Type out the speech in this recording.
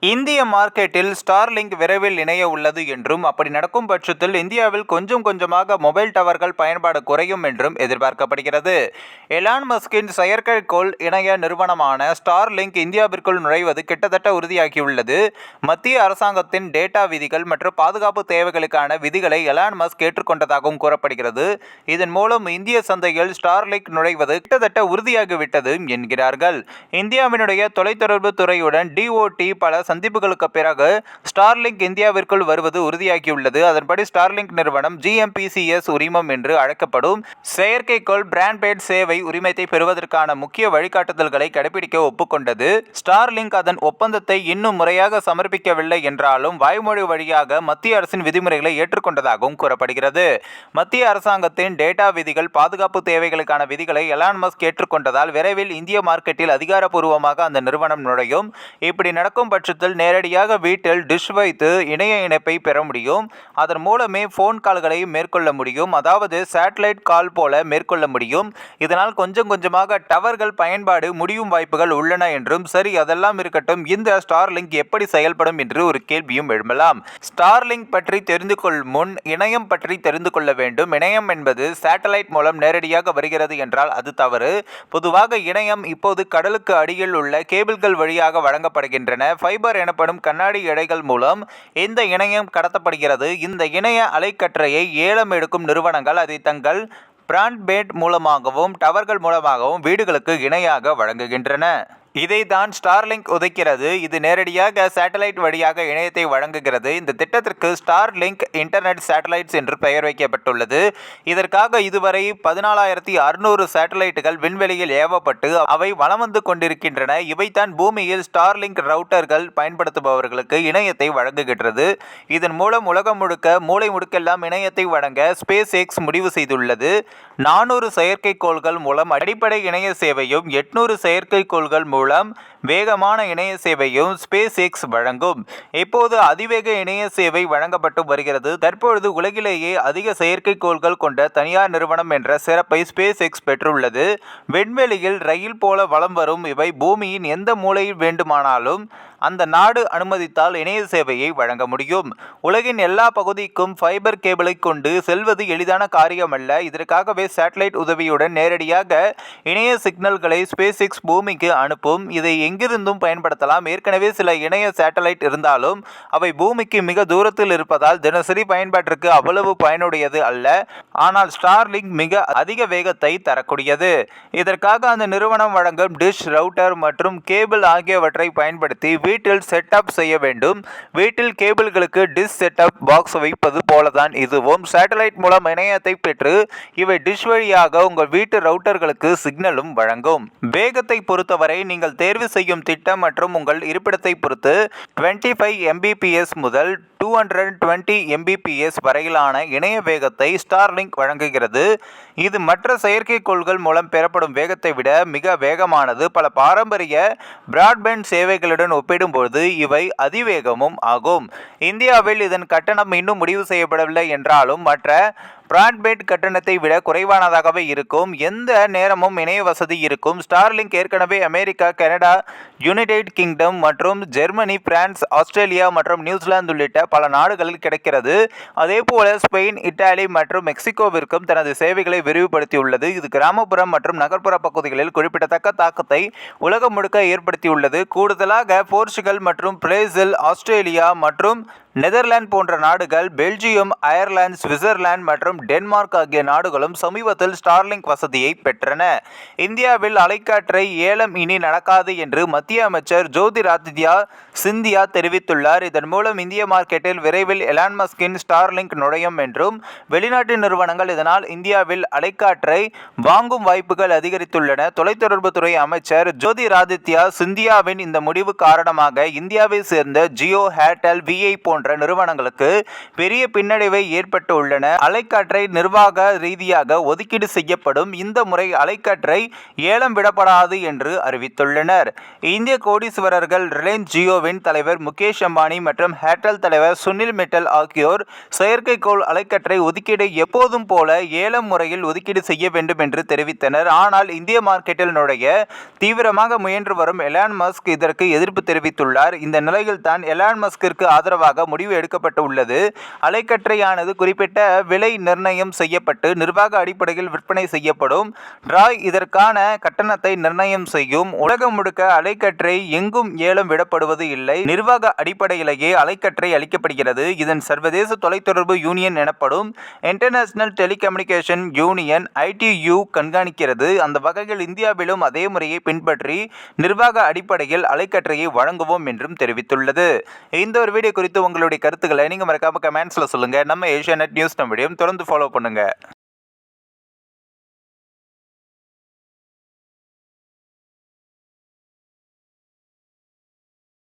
இந்திய மார்க்கெட்டில் ஸ்டார்லிங்க் விரைவில் இணைய உள்ளது என்றும் அப்படி நடக்கும் பட்சத்தில் இந்தியாவில் கொஞ்சம் கொஞ்சமாக மொபைல் டவர்கள் பயன்பாடு குறையும் என்றும் எதிர்பார்க்கப்படுகிறது. எலான் மஸ்கின் செயற்கைக்கோள் இணைய நிறுவனமான ஸ்டார்லிங்க் இந்தியாவிற்குள் நுழைவது கிட்டத்தட்ட உறுதியாகியுள்ளது. மத்திய அரசாங்கத்தின் டேட்டா விதிகள் மற்றும் பாதுகாப்பு தேவைகளுக்கான விதிகளை எலான் மஸ்க் ஏற்றுக்கொண்டதாகவும் கூறப்படுகிறது. இதன் மூலம் இந்திய சந்தையில் ஸ்டார்லிங்க் நுழைவது கிட்டத்தட்ட உறுதியாகிவிட்டது என்கிறார்கள். இந்தியாவினுடைய தொலைத்தொடர்பு துறையுடன் டிஓடி பல சந்திப்புகளுக்கு பிறகு ஸ்டார்லிங்க் இந்தியாவிற்குள் வருவது உறுதியாகியுள்ளது. அதன்படி ஸ்டார்லிங்க் நிறுவனம் ஜிஎம்பிசிஎஸ் உரிமம் என்று அழைக்கப்படும் செயற்கைக்கோள் பிராண்ட்பேட் சேவை உரிமத்தை பெறுவதற்கான முக்கிய வழிகாட்டுதல்களை கடைபிடிக்க ஒப்புக்கொண்டது. ஸ்டார்லிங்க் அதன் ஒப்பந்தத்தை இன்னும் முறையாக சமர்ப்பிக்கவில்லை என்றாலும் வாய்மொழி வழியாக மத்திய அரசின் விதிமுறைகளை ஏற்றுக்கொண்டதாகவும் கூறப்படுகிறது. மத்திய அரசாங்கத்தின் டேட்டா விதிகள் பாதுகாப்பு தேவைகளுக்கான விதிகளை எலான் மஸ்க் ஏற்றுக்கொண்டதால் விரைவில் இந்திய மார்க்கெட்டில் அதிகாரப்பூர்வமாக அந்த நிறுவனம் நுழையும். இப்படி நடக்கும் பட்சத்தில் நேரடியாக வீட்டில் டிஷ் வைத்து இணைய இணைப்பை பெற முடியும். அதன் மூலமே ஃபோன் கால்களை மேற்கொள்ள முடியும். அதாவது சேட்டலைட் கால் போல மேற்கொள்ள முடியும். இதனால் கொஞ்சம் கொஞ்சமாக டவர்கள் பயன்பாடு முடியும் வாய்ப்புகள் உள்ளன என்றும் சரி அதெல்லாம் இருக்கட்டும். இந்த ஸ்டார்லிங்க் எப்படி செயல்படும் என்று ஒரு கேள்வியும் எழும்பலாம். ஸ்டார்லிங்க் பற்றி தெரிந்து கொள் முன் இணையம் பற்றி தெரிந்து கொள்ள வேண்டும். இணையம் என்பது சேட்டலைட் மூலம் நேரடியாக வருகிறது என்றால் அது தவறு. பொதுவாக இணையம் இப்போது கடலுக்கு அடியில் உள்ள கேபிள்கள் வழியாக வழங்கப்படுகின்றன. ஃபைபர் எனப்படும் கண்ணாடி இழைகள் மூலம் இந்த இணையம் கடத்தப்படுகிறது. இந்த இணைய அலைக்கற்றையை ஏலம் எடுக்கும் நிறுவனங்கள் அதை தங்கள் பிராண்ட்பேண்ட் மூலமாகவும் டவர்கள் மூலமாகவும் வீடுகளுக்கு இணையாக வழங்குகின்றன. இதை தான் ஸ்டார்லிங்க் உதைக்கிறது. இது நேரடியாக சேட்டலைட் வழியாக இணையத்தை வழங்குகிறது. இந்த திட்டத்திற்கு ஸ்டார்லிங்க் இன்டர்நெட் சேட்டலைட்ஸ் என்று பெயர் வைக்கப்பட்டுள்ளது. இதற்காக இதுவரை பதினாலாயிரத்தி அறுநூறு சேட்டலைட்டுகள் விண்வெளியில் ஏவப்பட்டு அவை வளம் வந்து கொண்டிருக்கின்றன. இவைதான் பூமியில் ஸ்டார்லிங்க் ரவுட்டர்கள் பயன்படுத்துபவர்களுக்கு இணையத்தை வழங்குகின்றது. இதன் மூலம் உலகம் முழுக்க மூளை முடுக்கெல்லாம் இணையத்தை வழங்க ஸ்பேஸ் எக்ஸ் முடிவு செய்துள்ளது. நானூறு செயற்கைக்கோள்கள் மூலம் அடிப்படை இணைய சேவையும் எட்நூறு செயற்கைக்கோள்கள் மூலம் மூலம் வேகமான இணைய சேவையும் ஸ்பேஸ் எக்ஸ் வழங்கும். இப்போது அதிவேக இணைய சேவை வழங்கப்பட்டு வருகிறது. தற்பொழுது உலகிலேயே அதிக செயற்கைக்கோள்கள் கொண்ட தனியார் நிறுவனம் என்ற சிறப்பை ஸ்பேஸ் எக்ஸ் பெற்றுள்ளது. விண்வெளியில் ரயில் போல வலம் வரும் இவை பூமியின் எந்த மூலையில் வேண்டுமானாலும் அந்த நாடு அனுமதித்தால் இணைய சேவையை வழங்க முடியும். உலகின் எல்லா பகுதிக்கும் ஃபைபர் கேபிளை கொண்டு செல்வது எளிதான காரியமல்ல. இதற்காகவே சேட்டலைட் உதவியுடன் நேரடியாக இணைய சிக்னல்களை ஸ்பேஸ் எக்ஸ் பூமிக்கு அனுப்பும். இதை எங்கிருந்தும் பயன்படுத்தலாம். ஏற்கனவே சில இணைய சேட்டலைட் இருந்தாலும் அவை பூமிக்கு மிக தூரத்தில் இருப்பதால் தினசரி பயன்பாட்டிற்கு அவ்வளவு பயனுடையது அல்ல. ஆனால் ஸ்டார்லிங்க் மிக அதிக வேகத்தை தரக்கூடியது. இதற்காக அந்த நிறுவனம் வழங்கும் டிஷ் ரவுட்டர் மற்றும் கேபிள் ஆகியவற்றை பயன்படுத்தி வீட்டில் செட்டப் செய்ய வேண்டும். வீட்டில் கேபிள்களுக்கு டிஷ் செட்டப் பாக்ஸ் வைப்பது போலதான் இதுவும். சேட்டலைட் மூலம் இணையத்தை பெற்று இவை டிஷ் வழியாக உங்கள் வீட்டு ரவுட்டர்களுக்கு சிக்னலும் வழங்கும். வேகத்தை பொறுத்தவரை நீங்கள் தேர்வு செய்யும் திட்டம் மற்றும் உங்கள் இருப்பிடத்தை பொறுத்து 25 ஃபைவ் எம்பிபிஎஸ் முதல் டூ ஹண்ட்ரட் டுவெண்ட்டி எம்பிபிஎஸ் வரையிலான இணைய வேகத்தை ஸ்டார்லிங்க் வழங்குகிறது. இது மற்ற செயற்கைக்கோள்கள் மூலம் பெறப்படும் வேகத்தை விட மிக வேகமானது. பல பாரம்பரிய பிராட்பேண்ட் சேவைகளுடன் ஒப்பிடும்போது இவை அதிவேகமும் ஆகும். இந்தியாவில் இதன் கட்டணம் இன்னும் முடிவு செய்யப்படவில்லை என்றாலும் மற்ற பிராட்பேண்ட் கட்டணத்தை விட குறைவானதாகவே இருக்கும். எந்த நேரமும் இணைய வசதி இருக்கும். ஸ்டார்லிங்க் ஏற்கனவே அமெரிக்கா கனடா யுனைடெட் கிங்டம் மற்றும் ஜெர்மனி பிரான்ஸ் ஆஸ்திரேலியா மற்றும் நியூசிலாந்து உள்ளிட்ட பல நாடுகளில் கிடைக்கிறது. அதேபோல ஸ்பெயின் இத்தாலி மற்றும் மெக்சிகோவிற்கும் தனது சேவைகளை விரிவுபடுத்தியுள்ளது. இது கிராமப்புறம் மற்றும் நகர்ப்புற பகுதிகளில் குறிப்பிடத்தக்க தாக்கத்தை உலகம் முழுக்க ஏற்படுத்தியுள்ளது. கூடுதலாக போர்ச்சுகல் மற்றும் பிரேசில் ஆஸ்திரேலியா மற்றும் நெதர்லாந்து போன்ற நாடுகள் பெல்ஜியம் அயர்லாந்து சுவிட்சர்லாந்து மற்றும் டென்மார்க் ஆகிய நாடுகளும் சமீபத்தில் ஸ்டார்லிங்க் வசதியை பெற்றன. இந்தியாவில் அலைக்காற்றை ஏலம் இனி நடக்காது என்று மத்திய அமைச்சர் ஜோதிராதித்யா சிந்தியா தெரிவித்துள்ளார். இதன் மூலம் இந்திய மார்க்கெட்டில் விரைவில் எலான் மஸ்கின் ஸ்டார்லிங்க் நுழையும் என்றும் வெளிநாட்டு நிறுவனங்கள் இதனால் இந்தியாவில் அலைக்காற்றை வாங்கும் வாய்ப்புகள் அதிகரித்துள்ளன. தொலைத்தொடர்புத்துறை அமைச்சர் ஜோதிராதித்யா சிந்தியாவின் இந்த முடிவு காரணமாக இந்தியாவை சேர்ந்த ஜியோ ஏர்டெல் விஐ போன்ற போன்ற நிறுவனங்களுக்கு பெரிய பின்னடைவை ஏற்பட்டு உள்ளன. அலைக்காற்றை நிர்வாக ரீதியாக ஒதுக்கீடு செய்யப்படும் இந்த முறை அலைக்காற்றை ஏலம் விடப்படாது என்று அறிவித்துள்ளனர். இந்திய கோடீஸ்வரர்கள் ரிலையன்ஸ் ஜியோவின் தலைவர் முகேஷ் அம்பானி மற்றும் ஏர்டெல் தலைவர் சுனில் மிட்டல் ஆகியோர் செயற்கைக்கோள் அலைக்கற்றை ஒதுக்கீடு எப்போதும் போல ஏலம் முறையில் ஒதுக்கீடு செய்ய வேண்டும் என்று தெரிவித்தனர். ஆனால் இந்திய மார்க்கெட்டில் நுழைய தீவிரமாக முயன்று வரும் எலான் மஸ்க் இதற்கு எதிர்ப்பு தெரிவித்துள்ளார். இந்த நிலையில் தான் எலான் மஸ்கிற்கு ஆதரவாக முடிவு எடுக்கப்பட்டு உள்ளது. அலைக்கற்றையானது குறிப்பிட்ட விலை நிர்ணயம் செய்யப்பட்டு நிர்வாக அடிப்படையில் விற்பனை செய்யப்படும். டிராய் இதற்கான கட்டணத்தை நிர்ணயம் செய்யும். உலகம் முழுக்க அலைக்கற்றை எங்கும் ஏலம் விடப்படுவது இல்லை. நிர்வாக அடிப்படையிலேயே அலைக்கற்றை அளிக்கப்படுகிறது. இதன் சர்வதேச தொலைத்தொடர்பு யூனியன் எனப்படும் இன்டர்நேஷனல் டெலிகம்யூனிகேஷன் யூனியன் ஐடியு கண்காணிக்கிறது. அந்த வகையில் இந்தியாவிலும் அதே முறையை பின்பற்றி நிர்வாக அடிப்படையில் அலைக்கற்றையை வழங்குவோம் என்றும் தெரிவித்துள்ளது. இந்த ஒரு வீடியோ குறித்து உங்களுடைய கருத்துக்களை நீங்கள் மறக்காமல் கமெண்ட்ஸில் சொல்லுங்கள் நம்ம ஏஷியா நெட் நியூஸ் நம்மிடையும் தொடர்ந்து ஃபாலோ பண்ணுங்கள்